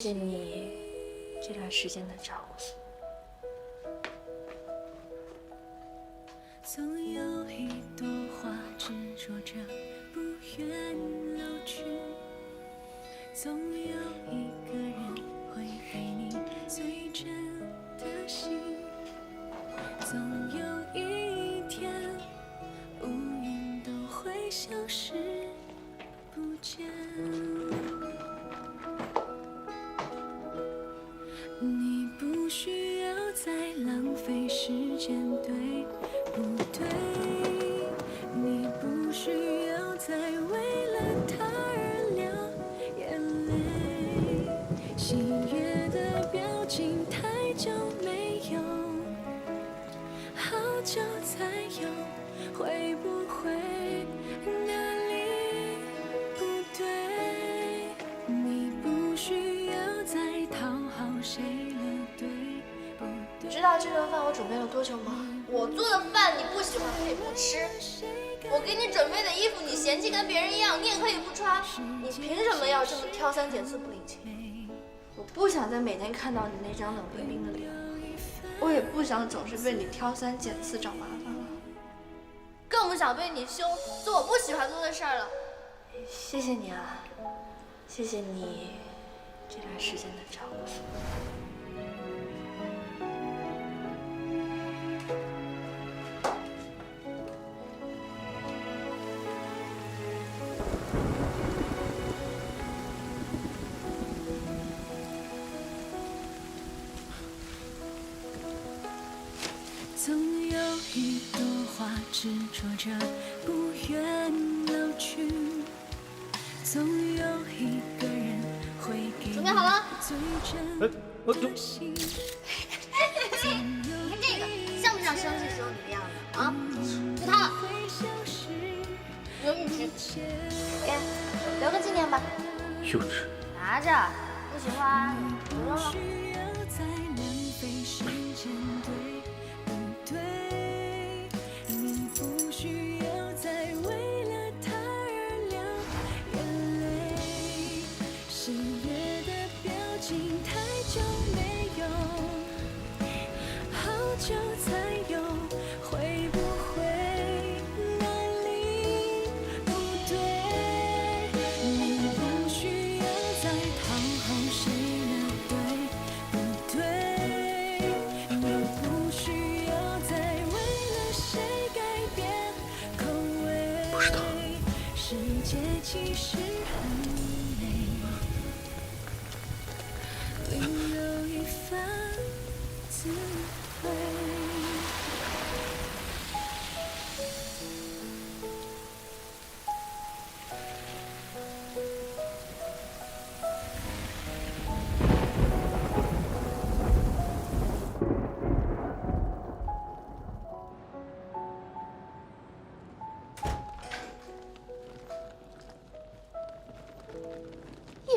谢谢你这段时间的照顾。总有一朵花执着着不愿老去，总有浪费时间，对不对？你不需要再为了他而道这顿饭我准备了多久吗？我做的饭你不喜欢可以不吃，我给你准备的衣服你嫌弃跟别人一样，你也可以不穿。你凭什么要这么挑三拣四不领情？我不想再每天看到你那张冷冰冰的脸，我也不想总是被你挑三拣四找麻烦了。更不想被你凶，做我不喜欢做的事儿了。谢谢你啊，谢谢你这段时间的照顾。执着着不愿老去，总有一个人会给准备好了最哎真我就的心。你看这个像不像生气时候你的样子啊？就它了，有留个纪念吧，幼稚。拿着，不喜欢就扔了。界其实很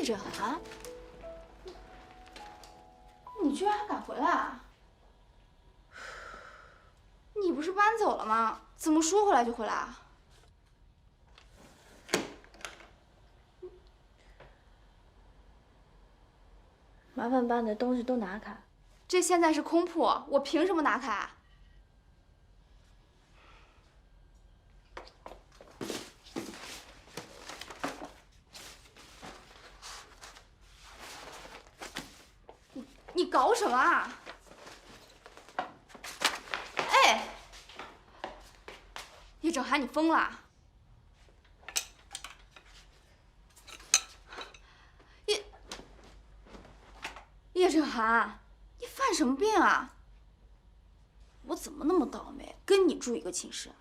叶轸涵，你居然还敢回来啊？你不是搬走了吗？怎么说回来就回来啊？麻烦把你的东西都拿开。这现在是空铺，我凭什么拿开啊？你搞什么啊？哎，叶正涵，你疯了？叶叶正涵，你犯什么病啊？我怎么那么倒霉，跟你住一个寝室？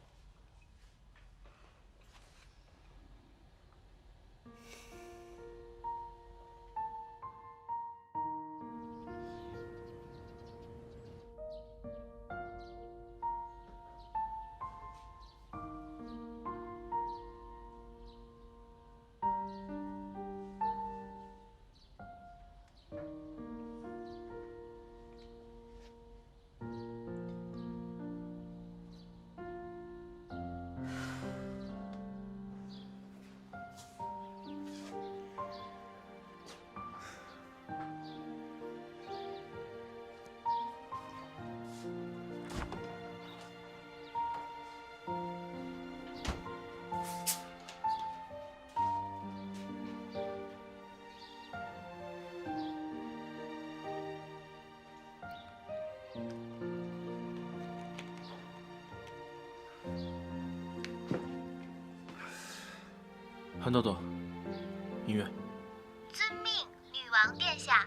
豆豆，音乐。遵命，女王殿下。